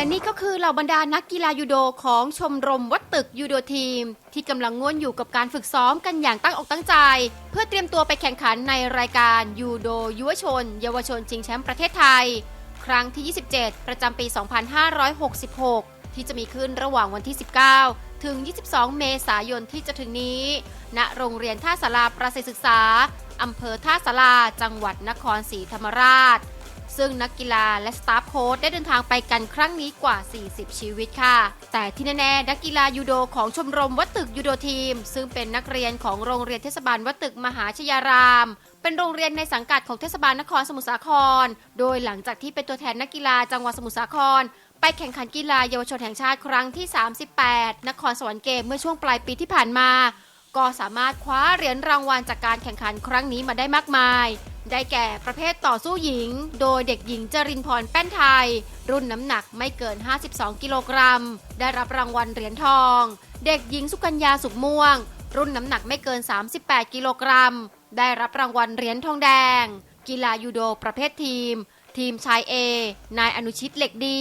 และนี่ก็คือเหล่าบรรดานักกีฬายูโดของชมรมวัดตึกยูโดทีม ที่กำลังง่วนอยู่กับการฝึกซ้อมกันอย่างตั้งอกตั้งใจ เพื่อเตรียมตัวไปแข่งขันในรายการยูโดยุวชน เยาวชนชิงแชมป์ประเทศไทย ครั้งที่ 27 ประจำปี 2566 ที่จะมีขึ้นระหว่างวันที่ 19 ถึง 22 เมษายนที่จะถึงนี้ ณโรงเรียนท่าสาราประสิศึกษาอำเภอท่าสาราจังหวัดนครศรีธรรมราช ซึ่งนักกีฬาและสตาฟโค้ชได้เดินทางไปกันครั้งนี้กว่า 40 ชีวิตค่ะ แต่ที่แน่ๆนักกีฬายูโดของชมรมวัดตึกยูโดทีม ซึ่งเป็นนักเรียนของโรงเรียนเทศบาลวัดตึกมหาชยาราม เป็นโรงเรียนในสังกัดของเทศบาลนครสมุทรสาคร โดยหลังจากที่เป็นตัวแทนนักกีฬาจังหวัดสมุทรสาครไปแข่งขันกีฬาเยาวชนแห่งชาติครั้งที่ 38 นครสวรรค์เกมเมื่อช่วงปลายปีที่ผ่านมา ก็สามารถคว้าเหรียญรางวัลจากการแข่งขันครั้งนี้มาได้มากมาย ได้แก่ประเภทต่อสู้หญิง โดยเด็กหญิงจรินพรแป้นไทย รุ่นน้ำหนักไม่เกิน 52 กิโลกรัม ได้รับรางวัลเหรียญทอง เด็กหญิงสุกัญญาสุขม่วง รุ่นน้ำหนักไม่เกิน 38 กิโลกรัม ได้รับรางวัลเหรียญทองแดง กีฬายูโดประเภททีม ทีมชายเอนายอนุชิตเหล็กดี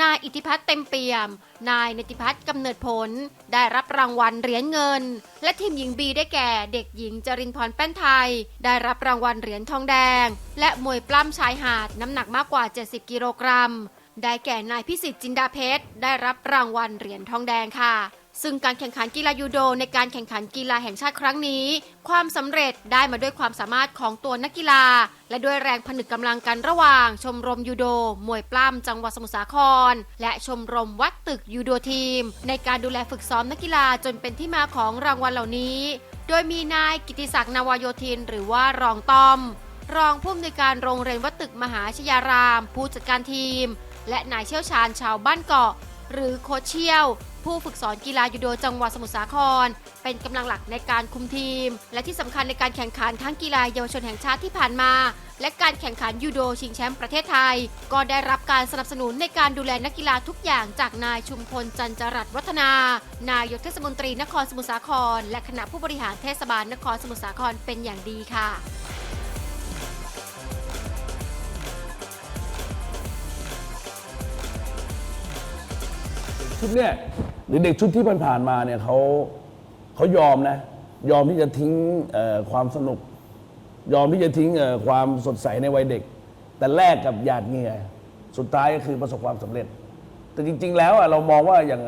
นายอิทธิพัฒน์เต็มเปี่ยม นายนิติพัฒน์กำเนิดผล ได้รับรางวัลเหรียญเงิน และทีมหญิงบีได้แก่เด็กหญิงจรินพรแป้นไทย ได้รับรางวัลเหรียญทองแดง และมวยปล้ำชายหาดน้ำหนักมากกว่า 70 กิโลกรัม ได้แก่นายพิสิทธิ์จินดาเพชร ได้รับรางวัลเหรียญทองแดงค่ะ ซึ่งการแข่งขันกีฬายูโดในการแข่งขันกีฬาแห่งชาติครั้งนี้ ความสำเร็จได้มาด้วยความสามารถของตัวนักกีฬา และด้วยแรงผนึกกำลังกันระหว่าง ชมรมยูโด มวยปล้ำจังหวัดสมุทรสาคร และชมรมวัดตึกยูโดทีม ในการดูแลฝึกซ้อมนักกีฬาจนเป็นที่มาของรางวัลเหล่านี้ โดยมีนายกิติศักดิ์นาวโยธิน หรือว่ารองตอม รองผู้อำนวยการโรงเรียนวัดตึกมหาชยาราม ผู้จัดการทีม และนายเชี่ยวชาญชาวบ้านเกาะ หรือโคเชี่ยว ผู้ฝึกสอนกีฬายูโดจังหวัดสมุทรสาคร เป็นกำลังหลักในการคุมทีม และที่สำคัญในการแข่งขันทั้งกีฬาเยาวชนแห่งชาติที่ผ่านมา และการแข่งขันยูโดชิงแชมป์ประเทศไทย ก็ได้รับการสนับสนุนในการดูแลนักกีฬาทุกอย่างจากนายชุมพลจันจรัตวัฒนา นายกเทศมนตรีนครสมุทรสาคร และคณะผู้บริหารเทศบาลนครสมุทรสาครเป็นอย่างดีค่ะ ชุดเนี่ยหรือเด็กชุดที่ผ่านๆมาเนี่ยเขาเขายอมนะ ยอมที่จะทิ้งความสนุก ยอมที่จะทิ้งความสดใสในวัยเด็ก แต่แลกกับหยาดเหงื่อสุดท้ายก็คือประสบความสำเร็จ แต่จริง ๆ แล้วอะเรามองว่าอย่าง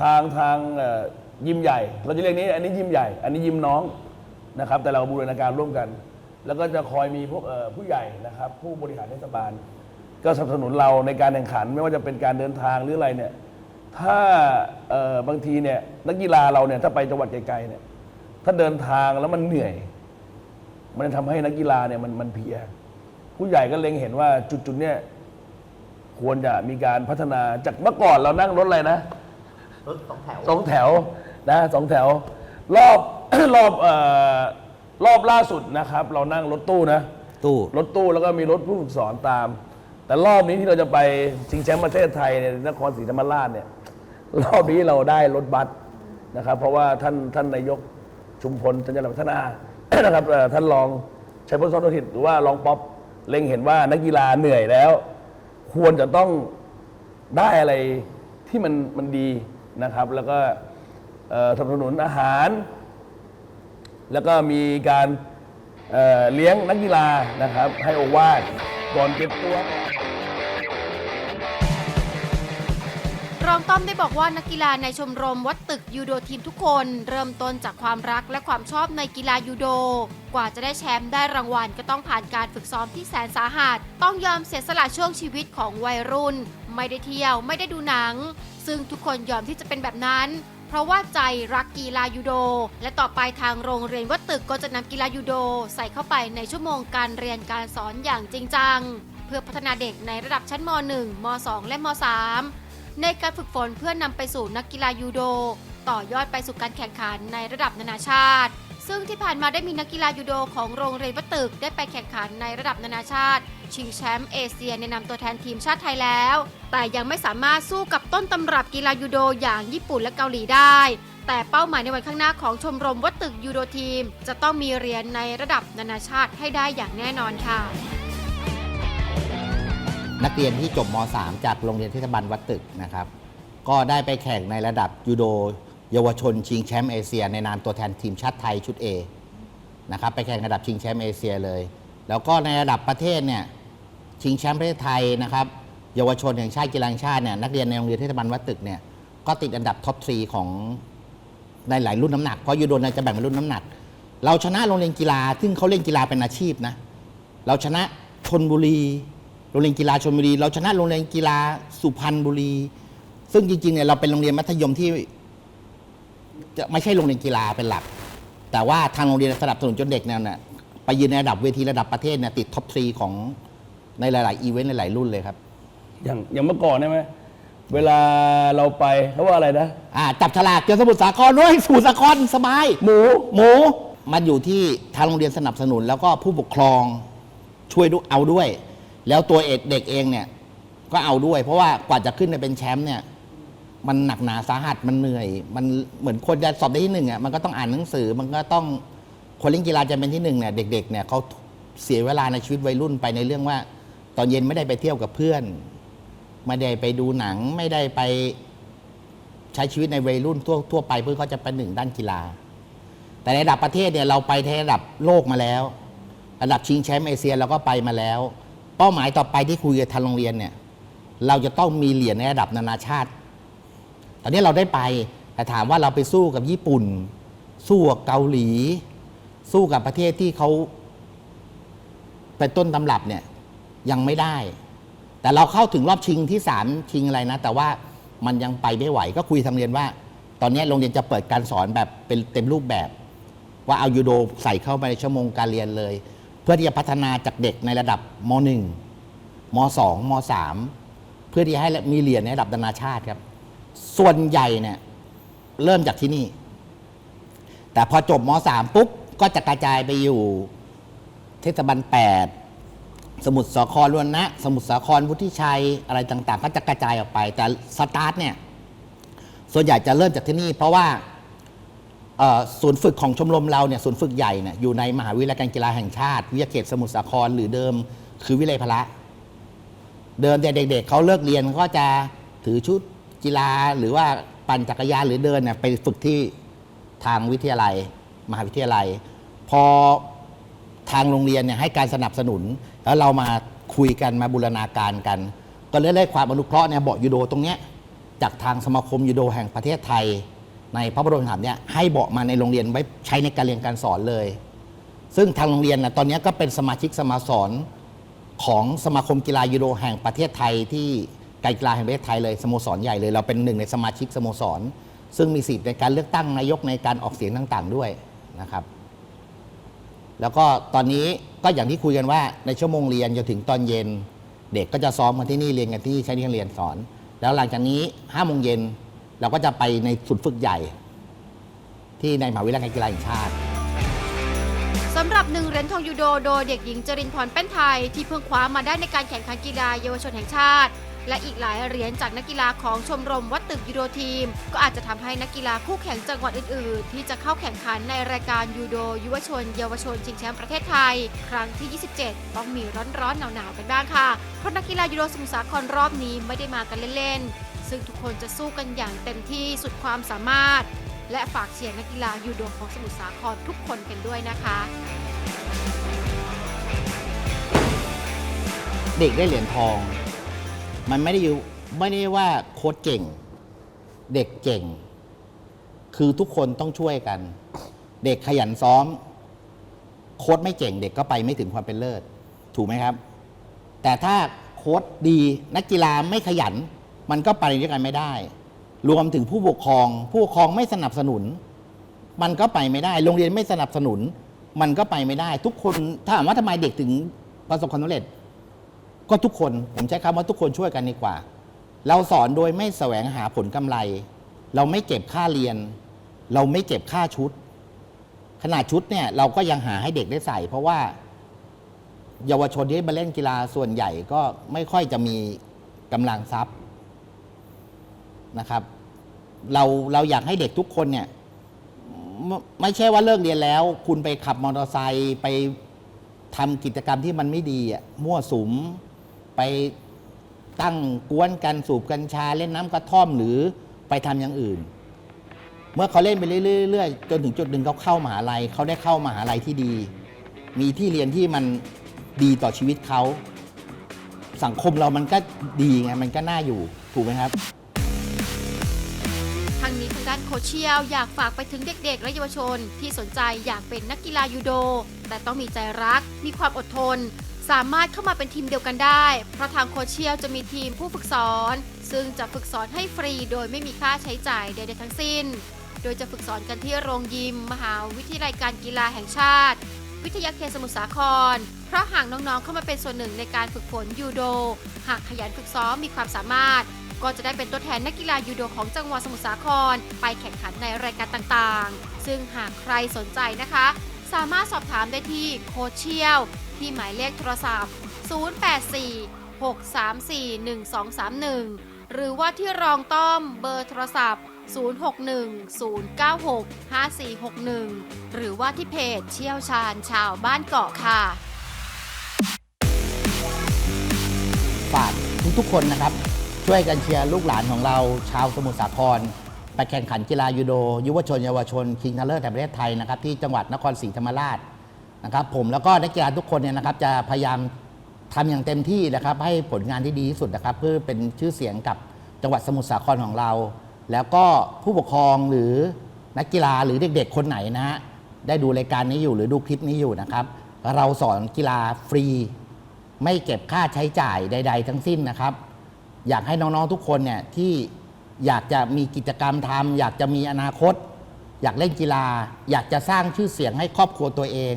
ทางทางยิมใหญ่ เราจะเรียกนี้ อันนี้ยิมใหญ่ อันนี้ยิมน้องนะครับ แต่เราบูรณาการร่วมกัน แล้วก็จะคอยมีพวกผู้ใหญ่นะครับ ผู้บริหารเทศบาล ก็สนับสนุนเราในการแข่งขัน ไม่ว่าจะเป็นการเดินทางหรืออะไรเนี่ย ถ้าเอ่อบางทีเนี่ยนักกีฬาเราเนี่ยถ้าไปจังหวัดไกลๆเนี่ยถ้าเดินทางแล้วมันเหนื่อย มันจะทำให้นักกีฬาเนี่ยมันมันเพลีย ผู้ใหญ่ก็เล็งเห็นว่าจุดๆเนี่ยควรจะมีการพัฒนาจากเมื่อก่อนเรานั่งรถอะไรนะ รถสองแถว สองแถวนะสองแถว รอบ รอบเอ่อรอบล่าสุดนะครับ เรานั่งรถตู้นะ ตู้รถตู้แล้วก็มีรถผู้ฝึกสอนตาม แต่รอบนี้ที่เราจะไปชิงแชมป์ประเทศไทยเนี่ยนครศรีธรรมราชเนี่ย รอบนี้เราได้รถบัสนะครับ เพราะว่าท่านท่านนายกชุมพลจันทรพัฒนา นะครับเอ่อท่านรองชัยพลสอนทิตหรือว่ารองป๊อปเล็งเห็นว่านักกีฬาเหนื่อยแล้ว ควรจะต้องได้อะไรที่มันมันดีนะครับ แล้วก็เอ่อสนับสนุนอาหาร แล้วก็มีการเอ่อเลี้ยงนักกีฬานะครับ ให้โอวาทก่อนเก็บตัว รองต้อมได้บอกว่านักกีฬาในชมรมวัดตึกยูโดทีมทุกคน เริ่มต้นจากความรักและความชอบในกีฬายูโด กว่าจะได้แชมป์ได้รางวัลก็ต้องผ่านการฝึกซ้อมที่แสนสาหัส ต้องยอมเสียสละช่วงชีวิตของวัยรุ่น ไม่ได้เที่ยวไม่ได้ดูหนัง ซึ่งทุกคนยอมที่จะเป็นแบบนั้นเพราะว่าใจรักกีฬายูโด และต่อไปทางโรงเรียนวัดตึกก็จะนำกีฬายูโด ใส่เข้าไปในชั่วโมงการเรียนการสอนอย่างจริงจัง เพื่อพัฒนาเด็กในระดับชั้นม .1 ม .2 และม .3 ในการฝึกฝนเพื่อนนำไปสู่นักกีฬายูโด ต่อยอดไปสู่การแข่งขันในระดับนานาชาติ ซึ่งที่ผ่านมาได้มีนักกีฬายูโดของโรงเรียนวัตึกได้ไปแข่งขันในระดับนานาชาติ ชิงแชมป์เอเชียในนามตัวแทนทีมชาติไทยแล้ว แต่ยังไม่สามารถสู้กับต้นตำรับกีฬายูโดอย่างญี่ปุ่นและเกาหลีได้แต่เป้าหมายในวันข้างหน้าของชมรมวัดตึกยูโดทีม จะต้องมีเหรียญในระดับนานาชาติให้ได้อย่างแน่นอนค่ะ นักเรียนที่จบม .3 จากโรงเรียนเทศบาลวัดตึกนะครับ ก็ได้ไปแข่งในระดับยูโดเยาวชนชิงแชมป์เอเชีย ในนามตัวแทนทีมชาติไทยชุด A นะครับไปแข่งระดับชิงแชมป์เอเชียเลย แล้วก็ในระดับประเทศเนี่ยชิงแชมป์ประเทศไทยนะครับเยาวชนแห่งชาติกีฬาชาติเนี่ยนักเรียนในโรงเรียนเทศบาลวัดตึกเนี่ยก็ติดอันดับท็อปทรีของในหลายรุ่นน้ำหนักเพราะยูโดเนี่ยจะแบ่งเป็นรุ่นน้ำหนัก เราชนะโรงเรียนกีฬาซึ่งเขาเล่นกีฬาเป็นอาชีพนะเราชนะชนบุรี รงเรียนกีฬาชนบุรี เราชนะโรงเรียนกีฬาสุพรรณบุรี ซึ่งจริงๆเนี่ยเราเป็นโรงเรียนมัธยมที่จะไม่ใช่โรงเรียนกีฬาเป็นหลัก แต่ว่าทางโรงเรียนสนับสนุนจนเด็กเนี่ยนะไปยืนในระดับเวทีระดับประเทศเนี่ยติดท็อปทรีของในหลาย ๆ อีเวนต์หลาย ๆ รุ่นเลยครับ อย่างอย่างเมื่อก่อนใช่ไหมเวลาเราไปเขาว่าอะไรนะอ่าจับฉลากเจอสมุทรสาครด้วยสมุทรสาครสบาย หมูหมูมันอยู่ที่ทางโรงเรียนสนับสนุน แล้วก็ผู้ปกครองช่วยดูเอาด้วย แล้วตัวเอกเด็กเองเนี่ยก็เอาด้วย เพราะว่ากว่าจะขึ้นไปเป็นแชมป์เนี่ย มันหนักหนาสาหัสมันเหนื่อย มันเหมือนคนจะสอบได้ที่หนึ่งอะมันก็ต้องอ่านหนังสือมันก็ต้องคนเล่นกีฬาจะเป็นที่หนึ่งเนี่ยเด็ก ๆ เนี่ยเขาเสียเวลาในชีวิตวัยรุ่นไปในเรื่องว่า ตอนเย็นไม่ได้ไปเที่ยวกับเพื่อน ไม่ได้ไปดูหนังไม่ได้ไปใช้ชีวิตในวัยรุ่นทั่วทั่วไปเพื่อเขาจะเป็นหนึ่งด้านกีฬา แต่ในระดับประเทศเนี่ยเราไปในระดับโลกมาแล้ว ระดับชิงแชมป์เอเชียเราก็ไปมาแล้ว เป้าหมายต่อไปที่คุยกับทางโรงเรียนเนี่ย เราจะต้องมีเหรียญในระดับนานาชาติ ตอนนี้เราได้ไปแต่ถามว่าเราไปสู้กับญี่ปุ่น สู้กับเกาหลี สู้กับประเทศที่เขาเป็นต้นตำรับเนี่ยยังไม่ได้ แต่เราเข้าถึงรอบชิงที่สามชิงอะไรนะ แต่ว่ามันยังไปไม่ไหวก็คุยทางเรียนว่า ตอนนี้โรงเรียนจะเปิดการสอนแบบเป็นเต็มรูปแบบ ว่าเอายูโดใส่เข้าไปในชั่วโมงการเรียนเลย พื่อที่จะพัฒนาจากเด็กในระดับม .1 ม .2 ม .3 เพื่อที่ให้มีเหรียญในระดับนานาชาติครับ ส่วนใหญ่เนี่ยเริ่มจากที่นี่ แต่พอจบม .3 ปุ๊บก็จะกระจายไปอยู่เทศบาล8 สมุทรสาครลวนนะ สมุทรสาครวุฒิชัยอะไรต่างๆ ก็จะกระจายออกไป แต่สตาร์ทเนี่ยส่วนใหญ่จะเริ่มจากที่นี่ เพราะว่า ศูนย์ฝึกของชมรมเราเนี่ยศูนย์ฝึกใหญ่เนี่ยอยู่ในมหาวิทยาลัยการกีฬาแห่งชาติ วิทยาเขตสมุทรสาครหรือเดิม คือวิเลยพละ เดิมแต่เด็กๆเขาเลิกเรียนก็จะถือชุดกีฬาหรือว่าปั่นจักรยานหรือเดินเนี่ยไปฝึกที่ทางวิทยาลัย มหาวิทยาลัย พอทางโรงเรียนเนี่ยให้การสนับสนุน แล้วเรามาคุยกันมาบูรณาการกัน ก็เลยได้ความอนุเคราะห์เนี่ยเบาะยูโดตรงเนี้ยจากทางสมาคมยูโดแห่งประเทศไทย ในพระบรมราชเนี่ยให้เบาะมาในโรงเรียนไว้ใช้ในการเรียนการสอนเลย ซึ่งทางโรงเรียนนะตอนนี้ก็เป็นสมาชิกสมาสรของสมาคมกีฬายูโดแห่งประเทศไทยที่การกีฬาแห่งประเทศไทยเลยสโมสรใหญ่เลย เราเป็นหนึ่งในสมาชิกสโมสร ซึ่งมีสิทธิ์ในการเลือกตั้งนายกในการออกเสียงต่างๆด้วยนะครับ แล้วก็ตอนนี้ก็อย่างที่คุยกันว่าในชั่วโมงเรียนจนถึงตอนเย็น เด็กก็จะซ้อมกันที่นี่เรียนกันที่ใช้ที่เรียนสอน แล้วหลังจากนี้ห้าโมงเย็น เราก็จะไปในศูนย์ฝึกใหญ่ ที่ในมหาวิทยาลัยกีฬาแห่งชาติ สำหรับหนึ่งเหรียญทองยูโดโดยเด็กหญิงจรินพรแป้นไทย ที่เพิ่งคว้ามาได้ในการแข่งขันกีฬาเยาวชนแห่งชาติ และอีกหลายเหรียญจากนักกีฬาของชมรมวัดตึกยูโดทีม ก็อาจจะทำให้นักกีฬาคู่แข่งจังหวัดอื่น ๆ ที่จะเข้าแข่งขันในรายการยูโดยุวชน เยาวชนชิงแชมป์ประเทศไทย ครั้งที่ 27 ต้องมีร้อนๆหนาวๆกันบ้างค่ะเพราะนักกีฬายูโดสมุทรสาครรอบนี้ไม่ได้มากันเล่นๆ ซึ่งทุกคนจะสู้กันอย่างเต็มที่สุดความสามารถ และฝากเชียร์นักกีฬายูโดของสมุทรสาครทุกคนกันด้วยนะคะ เด็กได้เหรียญทอง มันไม่ได้อยู่ไม่ได้ว่าโค้ชเก่ง เด็กเก่ง คือทุกคนต้องช่วยกัน เด็กขยันซ้อม โค้ชไม่เก่ง เด็กก็ไปไม่ถึงความเป็นเลิศ ถูกไหมครับ แต่ถ้าโค้ชดีนักกีฬาไม่ขยัน มันก็ไปด้วยกันไม่ได้ รวมถึงผู้ปกครอง ผู้ปกครองไม่สนับสนุน มันก็ไปไม่ได้ โรงเรียนไม่สนับสนุน มันก็ไปไม่ได้ ทุกคนถามว่าทำไมเด็กถึงประสบความสำเร็จ ก็ทุกคนผมใช้คำว่าทุกคนช่วยกันดีกว่า เราสอนโดยไม่แสวงหาผลกำไร เราไม่เก็บค่าเรียน เราไม่เก็บค่าชุด ขนาดชุดเนี่ยเราก็ยังหาให้เด็กได้ใส่ เพราะว่าเยาวชนที่มาเล่นกีฬาส่วนใหญ่ก็ไม่ค่อยจะมีกำลังทรัพย์ นะครับ เราเราอยากให้เด็กทุกคนเนี่ยไม่ใช่ว่าเลิกเรียนแล้ว คุณไปขับมอเตอร์ไซค์ไปทำกิจกรรมที่มันไม่ดีอะมั่วสุมไปตั้งกวนกันสูบกัญชาเล่นน้ำกระท่อมหรือไปทำอย่างอื่น เมื่อเขาเล่นไปเรื่อยๆจนถึงจุดหนึ่งเขาเข้ามหาลัยเขาได้เข้ามหาลัยที่ดี มีที่เรียนที่มันดีต่อชีวิตเขา สังคมเรามันก็ดีไงมันก็น่าอยู่ถูกไหมครับ โคชเชียวอยากฝากไปถึงเด็กๆ และเยาวชน ที่สนใจอยากเป็นนักกีฬายูโด แต่ต้องมีใจรัก มีความอดทน สามารถเข้ามาเป็นทีมเดียวกันได้ เพราะทางโคชเชียวจะมีทีมผู้ฝึกสอน ซึ่งจะฝึกสอนให้ฟรีโดยไม่มีค่าใช้จ่ายใดๆทั้งสิ้น โดยจะฝึกสอนกันที่โรงยิม มหาวิทยาลัยการกีฬาแห่งชาติ วิทยาเขตสมุทรสาคร เพราะหากน้องๆเข้ามาเป็นส่วนหนึ่งในการฝึกฝนยูโด หากขยันฝึกซ้อมมีความสามารถ ก็จะได้เป็นตัวแทนนักกีฬายูโดของจังหวัดสมุทรสาคร ไปแข่งขันในรายการต่างๆ ซึ่งหากใครสนใจนะคะ สามารถสอบถามได้ที่โคชเชียวที่หมายเลขโทรศัพท์ 084 634 1231 หรือว่าที่รองต้อมเบอร์โทรศัพท์ 061 096 5461 หรือว่าที่เพจเชี่ยวชาญชาวบ้านเกาะค่ะ ฝากทุกๆคนนะครับ ช่วยกันเชียร์ลูกหลานของเราชาวสมุทรสาคร ไปแข่งขันกีฬายูโด ยุวชนเยาวชนคิงทัลเลอร์แห่งประเทศไทยนะครับที่จังหวัดนครศรีธรรมราชนะครับผมแล้วก็นักกีฬาทุกคนเนี่ยนะครับจะพยายามทำอย่างเต็มที่นะครับให้ผลงานที่ดีที่สุดนะครับเพื่อเป็นชื่อเสียงกับจังหวัดสมุทรสาครของเรา แล้วก็ผู้ปกครองหรือนักกีฬาหรือเด็กๆ คนไหนนะฮะได้ดูรายการนี้อยู่หรือดูคลิปนี้อยู่นะครับ เราสอนกีฬาฟรี ไม่เก็บค่าใช้จ่ายใด ๆ ทั้งสิ้นนะครับ อยากให้น้องๆทุกคนเนี่ยที่อยากจะมีกิจกรรมทำอยากจะมีอนาคต อยากเล่นกีฬา อยากจะสร้างชื่อเสียงให้ครอบครัวตัวเอง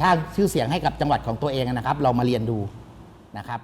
สร้างชื่อเสียงให้กับจังหวัดของตัวเองนะครับ เรามาเรียนดูนะครับ